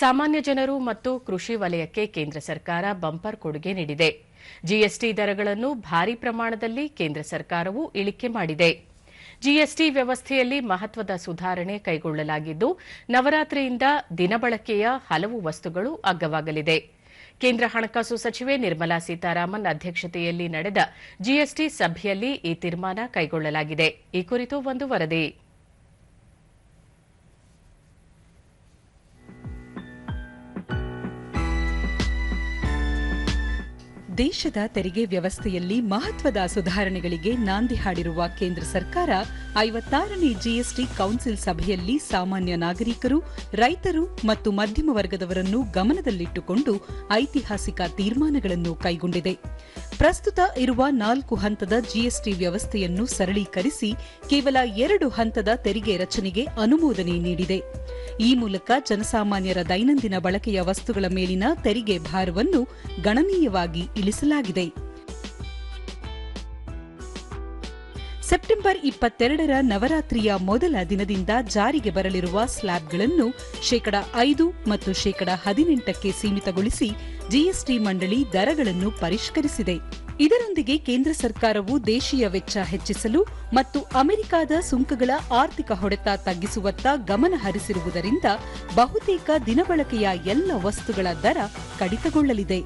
ಸಾಮಾನ್ಯ ಜನರು ಮತ್ತು ಕೃಷಿ ವಲಯಕ್ಕೆ ಕೇಂದ್ರ ಸರ್ಕಾರ ಬಂಪರ್ ಕೊಡುಗೆ ನೀಡಿದೆ. ಜಿಎಸ್ಟಿ ದರಗಳನ್ನು ಭಾರಿ ಪ್ರಮಾಣದಲ್ಲಿ ಕೇಂದ್ರ ಸರ್ಕಾರವು ಇಳಿಕೆ ಮಾಡಿದೆ. ಜಿಎಸ್ಟಿ ವ್ಯವಸ್ಥೆಯಲ್ಲಿ ಮಹತ್ವದ ಸುಧಾರಣೆ ಕೈಗೊಳ್ಳಲಾಗಿದ್ದು, ನವರಾತ್ರಿಯಿಂದ ದಿನಬಳಕೆಯ ಹಲವು ವಸ್ತುಗಳು ಅಗ್ಗವಾಗಲಿದೆ. ಕೇಂದ್ರ ಹಣಕಾಸು ಸಚಿವೆ ನಿರ್ಮಲಾ ಸೀತಾರಾಮನ್ ಅಧ್ಯಕ್ಷತೆಯಲ್ಲಿ ನಡೆದ ಜಿಎಸ್ಟಿ ಸಭೆಯಲ್ಲಿ ಈ ತೀರ್ಮಾನ ಕೈಗೊಳ್ಳಲಾಗಿದೆ. ಈ ಕುರಿತು ಒಂದು ವರದಿ. ದೇಶದ ತೆರಿಗೆ ವ್ಯವಸ್ಥೆಯಲ್ಲಿ ಮಹತ್ವದ ಸುಧಾರಣೆಗಳಿಗೆ ನಾಂದಿ ಹಾಡಿರುವ ಕೇಂದ್ರ ಸರ್ಕಾರ ಐವತ್ತಾರನೇ ಜಿಎಸ್ಟಿ ಕೌನ್ಸಿಲ್ ಸಭೆಯಲ್ಲಿ ಸಾಮಾನ್ಯ ನಾಗರಿಕರು, ರೈತರು ಮತ್ತು ಮಧ್ಯಮ ವರ್ಗದವರನ್ನು ಗಮನದಲ್ಲಿಟ್ಟುಕೊಂಡು ಐತಿಹಾಸಿಕ ತೀರ್ಮಾನಗಳನ್ನು ಕೈಗೊಂಡಿದೆ. ಪ್ರಸ್ತುತ ಇರುವ ನಾಲ್ಕು ಹಂತದ ಜಿಎಸ್ಟಿ ವ್ಯವಸ್ಥೆಯನ್ನು ಸರಳೀಕರಿಸಿ ಕೇವಲ ಎರಡು ಹಂತದ ತೆರಿಗೆ ರಚನೆಗೆ ಅನುಮೋದನೆ ನೀಡಿದೆ. ಈ ಮೂಲಕ ಜನಸಾಮಾನ್ಯರ ದೈನಂದಿನ ಬಳಕೆಯ ವಸ್ತುಗಳ ಮೇಲಿನ ತೆರಿಗೆ ಭಾರವನ್ನು ಗಣನೀಯವಾಗಿ ಇಳಿಸಲಾಗಿದೆ. ಸೆಪ್ಟೆಂಬರ್ ಇಪ್ಪತ್ತೆರಡರ ನವರಾತ್ರಿಯ ಮೊದಲ ದಿನದಿಂದ ಜಾರಿಗೆ ಬರಲಿರುವ ಸ್ಲ್ಯಾಬ್ಗಳನ್ನು ಶೇಕಡ ಐದು ಮತ್ತು ಶೇಕಡ ಹದಿನೆಂಟಕ್ಕೆ ಸೀಮಿತಗೊಳಿಸಿ ಜಿಎಸ್ಟಿ ಮಂಡಳಿ ದರಗಳನ್ನು ಪರಿಷ್ಕರಿಸಿದೆ. ಇದರೊಂದಿಗೆ ಕೇಂದ್ರ ಸರ್ಕಾರವು ದೇಶೀಯ ವೆಚ್ಚ ಹೆಚ್ಚಿಸಲು ಮತ್ತು ಅಮೆರಿಕಾದ ಸುಂಕಗಳ ಆರ್ಥಿಕ ಹೊಡೆತ ತಗ್ಗಿಸುವತ್ತ ಗಮನ ಹರಿಸಿರುವುದರಿಂದ ಬಹುತೇಕ ದಿನಬಳಕೆಯ ಎಲ್ಲ ವಸ್ತುಗಳ ದರ ಕಡಿತಗೊಳ್ಳಲಿದೆ.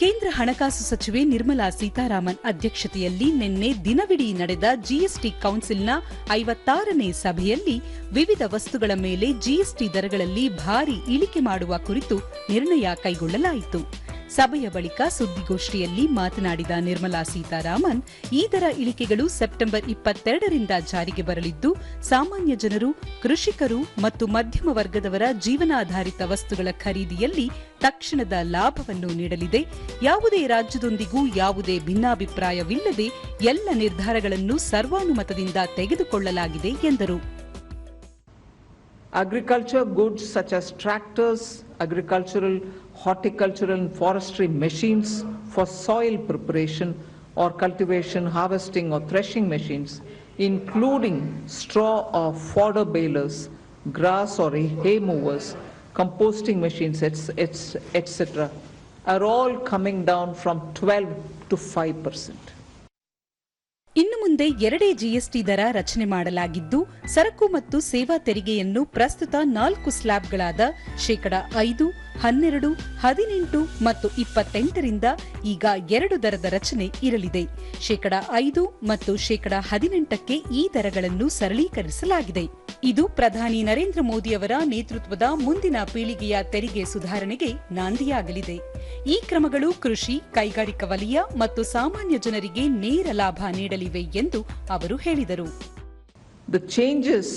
ಕೇಂದ್ರ ಹಣಕಾಸು ಸಚಿವೆ ನಿರ್ಮಲಾ ಸೀತಾರಾಮನ್ ಅಧ್ಯಕ್ಷತೆಯಲ್ಲಿ ನಿನ್ನೆ ದಿನವಿಡೀ ನಡೆದ ಜಿಎಸ್ಟಿ ಕೌನ್ಸಿಲ್ನ ಐವತ್ತಾರನೇ ಸಭೆಯಲ್ಲಿ ವಿವಿಧ ವಸ್ತುಗಳ ಮೇಲೆ ಜಿಎಸ್ಟಿ ದರಗಳಲ್ಲಿ ಭಾರಿ ಇಳಿಕೆ ಮಾಡುವ ಕುರಿತು ನಿರ್ಣಯ ಕೈಗೊಳ್ಳಲಾಯಿತು. ಸಭೆಯ ಬಳಿಕ ಸುದ್ದಿಗೋಷ್ಠಿಯಲ್ಲಿ ಮಾತನಾಡಿದ ನಿರ್ಮಲಾ ಸೀತಾರಾಮನ್, ಈ ದರ ಇಳಿಕೆಗಳು ಸೆಪ್ಟೆಂಬರ್ ಇಪ್ಪತ್ತೆರಡರಿಂದ ಜಾರಿಗೆ ಬರಲಿದ್ದು, ಸಾಮಾನ್ಯ ಜನರು, ಕೃಷಿಕರು ಮತ್ತು ಮಧ್ಯಮ ವರ್ಗದವರ ಜೀವನಾಧಾರಿತ ವಸ್ತುಗಳ ಖರೀದಿಯಲ್ಲಿ ತಕ್ಷಣದ ಲಾಭವನ್ನು ನೀಡಲಿದೆ. ಯಾವುದೇ ರಾಜ್ಯದೊಂದಿಗೂ ಯಾವುದೇ ಭಿನ್ನಾಭಿಪ್ರಾಯವಿಲ್ಲದೆ ಎಲ್ಲ ನಿರ್ಧಾರಗಳನ್ನು ಸರ್ವಾನುಮತದಿಂದ ತೆಗೆದುಕೊಳ್ಳಲಾಗಿದೆ ಎಂದರು. Agriculture goods such as tractors, agricultural, horticultural, and forestry machines for soil preparation or cultivation, harvesting, or threshing machines, including straw or fodder balers, grass or hay movers, composting machines, etc., are all coming down from 12 to 5 percent. ಮುಂದೆ ಎರಡೇ GST ದರ ರಚನೆ ಮಾಡಲಾಗಿದ್ದು, ಸರಕು ಮತ್ತು ಸೇವಾ ತೆರಿಗೆಯನ್ನು ಪ್ರಸ್ತುತ ನಾಲ್ಕು ಸ್ಲ್ಯಾಬ್ಗಳಾದ ಶೇಕಡ ಐದು, ಹನ್ನೆರಡು, ಹದಿನೆಂಟು ಮತ್ತು ಇಪ್ಪತ್ತೆಂಟರಿಂದ ಈಗ ಎರಡು ದರದ ರಚನೆ ಇರಲಿದೆ. ಶೇಕಡ ಐದು ಮತ್ತು ಶೇಕಡ ಹದಿನೆಂಟಕ್ಕೆ ಈ ದರಗಳನ್ನು ಸರಳೀಕರಿಸಲಾಗಿದೆ. ಇದು ಪ್ರಧಾನಿ ನರೇಂದ್ರ ಮೋದಿ ಅವರ ನೇತೃತ್ವದ ಮುಂದಿನ ಪೀಳಿಗೆಯ ತೆರಿಗೆ ಸುಧಾರಣೆಗೆ ನಾಂದಿಯಾಗಲಿದೆ. ಈ ಕ್ರಮಗಳು ಕೃಷಿ, ಕೈಗಾರಿಕಾ ವಲಯ ಮತ್ತು ಸಾಮಾನ್ಯ ಜನರಿಗೆ ನೇರ ಲಾಭ ನೀಡಲಿವೆ ಎಂದು ಅವರು ಹೇಳಿದರು The changes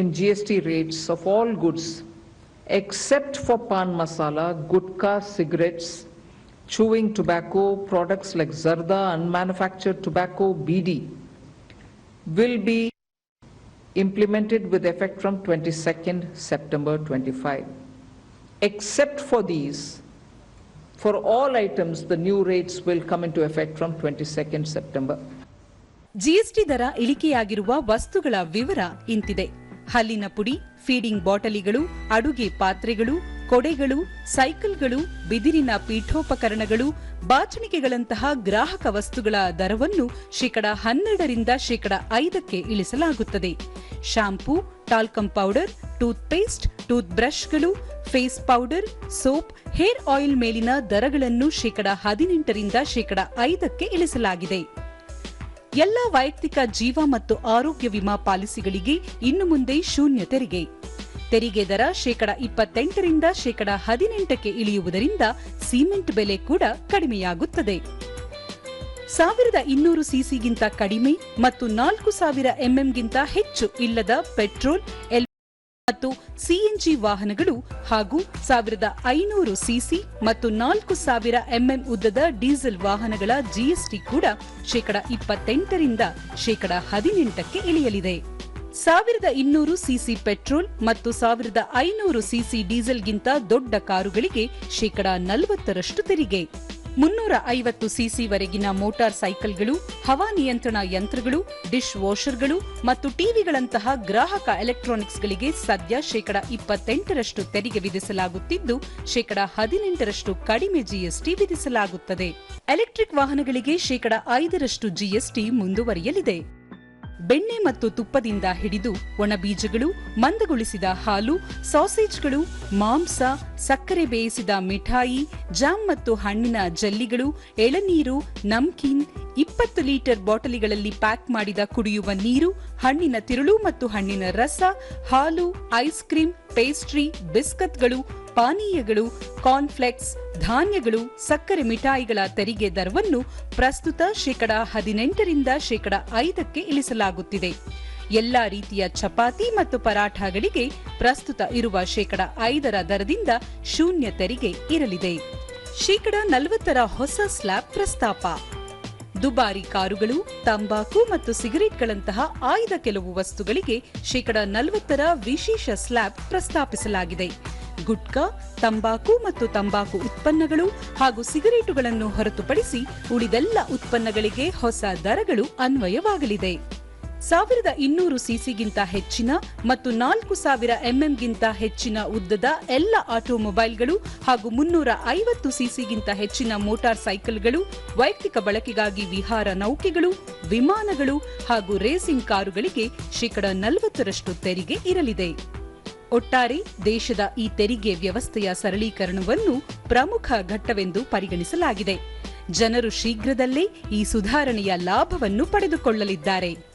in GST rates of all goods except for pan masala, gutka, cigarettes, chewing tobacco, products like zarda, unmanufactured tobacco, BD, will be implemented with effect from 22nd September 25. Except for these, for all items, the new rates will come into effect from 22nd September. GST ದರ ಇಳಿಕೆಯಾಗಿರುವ ವಸ್ತುಗಳ ವಿವರ ಇಂತಿದೆ. ಹಲ್ಲಿನ ಪುಡಿ, feeding ಬಾಟಲಿಗಳು, ಅಡುಗೆ ಪಾತ್ರೆಗಳು, ಕೊಡೆಗಳು, ಸೈಕಲ್ಗಳು, ಬಿದಿರಿನ ಪೀಠೋಪಕರಣಗಳು, ಬಾಚಣಿಕೆಗಳಂತಹ ಗ್ರಾಹಕ ವಸ್ತುಗಳ ದರವನ್ನು ಶೇಕಡ ಹನ್ನೆರಡರಿಂದ ಶೇಕಡ ಐದಕ್ಕೆ ಇಳಿಸಲಾಗುತ್ತದೆ. Shampoo talcum powder toothpaste tooth ಬ್ರಷ್ಗಳು face powder soap hair oil ಮೇಲಿನ ದರಗಳನ್ನು ಶೇಕಡ ಹದಿನೆಂಟರಿಂದ ಶೇಕಡ ಐದಕ್ಕೆ ಇಳಿಸಲಾಗಿದೆ. ಎಲ್ಲ ವೈಯಕ್ತಿಕ ಜೀವ ಮತ್ತು ಆರೋಗ್ಯ ವಿಮಾ ಪಾಲಿಸಿಗಳಿಗೆ ಇನ್ನು ಮುಂದೆ ಶೂನ್ಯ ತೆರಿಗೆ. ತೆರಿಗೆ ದರ ಶೇಕಡ ಇಪ್ಪತ್ತೆಂಟರಿಂದ ಶೇಕಡ ಹದಿನೆಂಟಕ್ಕೆ ಇಳಿಯುವುದರಿಂದ ಸಿಮೆಂಟ್ ಬೆಲೆ ಕೂಡ ಕಡಿಮೆಯಾಗುತ್ತದೆ. ಸಾವಿರದ ಇನ್ನೂರು ಸಿಸಿಗಿಂತ ಕಡಿಮೆ ಮತ್ತು ನಾಲ್ಕು ಸಾವಿರ ಎಂಎಂಗಿಂತ ಹೆಚ್ಚು ಇಲ್ಲದ ಪೆಟ್ರೋಲ್ ಎಲ್ ಮತ್ತು ಸಿಎನ್ಜಿ ವಾಹನಗಳು ಹಾಗೂ ಸಾವಿರದ ಐನೂರು ಸಿಸಿ ಮತ್ತು ನಾಲ್ಕು ಸಾವಿರ ಎಂಎಂ ಉದ್ದದ ಡೀಸೆಲ್ ವಾಹನಗಳ ಜಿಎಸ್ಟಿ ಕೂಡ ಶೇಕಡ ಇಪ್ಪತ್ತೆಂಟರಿಂದ ಶೇಕಡ ಹದಿನೆಂಟಕ್ಕೆ ಇಳಿಯಲಿದೆ. ಸಾವಿರದ ಇನ್ನೂರು ಸಿಸಿ ಪೆಟ್ರೋಲ್ ಮತ್ತು ಸಾವಿರದ ಐನೂರು ಸಿಸಿ ಡೀಸೆಲ್ಗಿಂತ ದೊಡ್ಡ ಕಾರುಗಳಿಗೆ ಶೇಕಡ ನಲವತ್ತರಷ್ಟು ತೆರಿಗೆ. ಮುನ್ನೂರ ಐವತ್ತು ಸಿಸಿವರೆಗಿನ ಮೋಟಾರ್ ಸೈಕಲ್ಗಳು ಹವಾನಿಯಂತ್ರಣ ಯಂತ್ರಗಳು, ಡಿಶ್ ವಾಷರ್ಗಳು ಮತ್ತು ಟಿವಿಗಳಂತಹ ಗ್ರಾಹಕ ಎಲೆಕ್ಟ್ರಾನಿಕ್ಸ್ಗಳಿಗೆ ಸದ್ಯ ಶೇಕಡ ಇಪ್ಪತ್ತೆಂಟರಷ್ಟು ತೆರಿಗೆ ವಿಧಿಸಲಾಗುತ್ತಿದ್ದು, ಶೇಕಡ ಹದಿನೆಂಟರಷ್ಟು ಕಡಿಮೆ ಜಿಎಸ್ಟಿ ವಿಧಿಸಲಾಗುತ್ತದೆ. ಎಲೆಕ್ಟ್ರಿಕ್ ವಾಹನಗಳಿಗೆ ಶೇಕಡ ಐದರಷ್ಟು ಜಿಎಸ್ಟಿ ಮುಂದುವರಿಯಲಿದೆ. ಬೆಣ್ಣೆ ಮತ್ತು ತುಪ್ಪದಿಂದ ಹಿಡಿದು ಒಣಬೀಜಗಳು, ಮಂದಗೊಳಿಸಿದ ಹಾಲು, ಸಾಸೇಜ್ಗಳು, ಮಾಂಸ, ಸಕ್ಕರೆ ಬೇಯಿಸಿದ ಮಿಠಾಯಿ, ಜಾಮ್ ಮತ್ತು ಹಣ್ಣಿನ ಜಲ್ಲಿಗಳು, ಎಳನೀರು, ನಮ್ಕಿನ್, ಇಪ್ಪತ್ತು ಲೀಟರ್ ಬಾಟಲಿಗಳಲ್ಲಿ ಪ್ಯಾಕ್ ಮಾಡಿದ ಕುಡಿಯುವ ನೀರು, ಹಣ್ಣಿನ ತಿರುಳು ಮತ್ತು ಹಣ್ಣಿನ ರಸ, ಹಾಲು, ಐಸ್ ಕ್ರೀಂ, ಪೇಸ್ಟ್ರಿ, ಬಿಸ್ಕತ್ಗಳು ಪಾನೀಯಗಳು ಕಾರ್ನ್ಫ್ಲೆಕ್ಸ್ ಧಾನ್ಯಗಳು, ಸಕ್ಕರೆ ಮಿಠಾಯಿಗಳ ತೆರಿಗೆ ದರವನ್ನು ಪ್ರಸ್ತುತ ಶೇಕಡ ಹದಿನೆಂಟರಿಂದ ಶೇಕಡ ಐದಕ್ಕೆ ಇಳಿಸಲಾಗುತ್ತಿದೆ. ಎಲ್ಲಾ ರೀತಿಯ ಚಪಾತಿ ಮತ್ತು ಪರಾಠಗಳಿಗೆ ಪ್ರಸ್ತುತ ಇರುವ ಶೇಕಡ ಐದರ ದರದಿಂದ ಶೂನ್ಯ ತೆರಿಗೆ ಇರಲಿದೆ. ಶೇಕಡ ನಲವತ್ತರ ಹೊಸ ಸ್ಲ್ಯಾಬ್ ಪ್ರಸ್ತಾಪ. ದುಬಾರಿ ಕಾರುಗಳು, ತಂಬಾಕು ಮತ್ತು ಸಿಗರೆಟ್ಗಳಂತಹ ಆಯ್ದ ಕೆಲವು ವಸ್ತುಗಳಿಗೆ ಶೇಕಡ ನಲವತ್ತರ ವಿಶೇಷ ಸ್ಲ್ಯಾಬ್ ಪ್ರಸ್ತಾಪಿಸಲಾಗಿದೆ. ಗುಟ್ಕಾ, ತಂಬಾಕು ಮತ್ತು ತಂಬಾಕು ಉತ್ಪನ್ನಗಳು ಹಾಗೂ ಸಿಗರೇಟುಗಳನ್ನು ಹೊರತುಪಡಿಸಿ ಉಳಿದೆಲ್ಲ ಉತ್ಪನ್ನಗಳಿಗೆ ಹೊಸ ದರಗಳು ಅನ್ವಯವಾಗಲಿದೆ. ಸಾವಿರದ ಇನ್ನೂರು ಸಿಸಿಗಿಂತ ಹೆಚ್ಚಿನ ಮತ್ತು ನಾಲ್ಕು ಸಾವಿರ ಎಂಎಂಗಿಂತ ಹೆಚ್ಚಿನ ಉದ್ದದ ಎಲ್ಲ ಆಟೋಮೊಬೈಲ್ಗಳು ಹಾಗೂ ಮುನ್ನೂರ ಐವತ್ತು ಸಿಸಿಗಿಂತ ಹೆಚ್ಚಿನ ಮೋಟಾರ್ ಸೈಕಲ್ಗಳು, ವೈಯಕ್ತಿಕ ಬಳಕೆಗಾಗಿ ವಿಹಾರ ನೌಕೆಗಳು, ವಿಮಾನಗಳು ಹಾಗೂ ರೇಸಿಂಗ್ ಕಾರುಗಳಿಗೆ ಶೇಕಡ ನಲವತ್ತರಷ್ಟು ತೆರಿಗೆ ಇರಲಿದೆ. ಒಟ್ಟಾರೆ ದೇಶದ ಈ ತೆರಿಗೆ ವ್ಯವಸ್ಥೆಯ ಸರಳೀಕರಣವನ್ನು ಪ್ರಮುಖ ಘಟ್ಟವೆಂದು ಪರಿಗಣಿಸಲಾಗಿದೆ. ಜನರು ಶೀಘ್ರದಲ್ಲೇ ಈ ಸುಧಾರಣೆಯ ಲಾಭವನ್ನು ಪಡೆದುಕೊಳ್ಳಲಿದ್ದಾರೆ.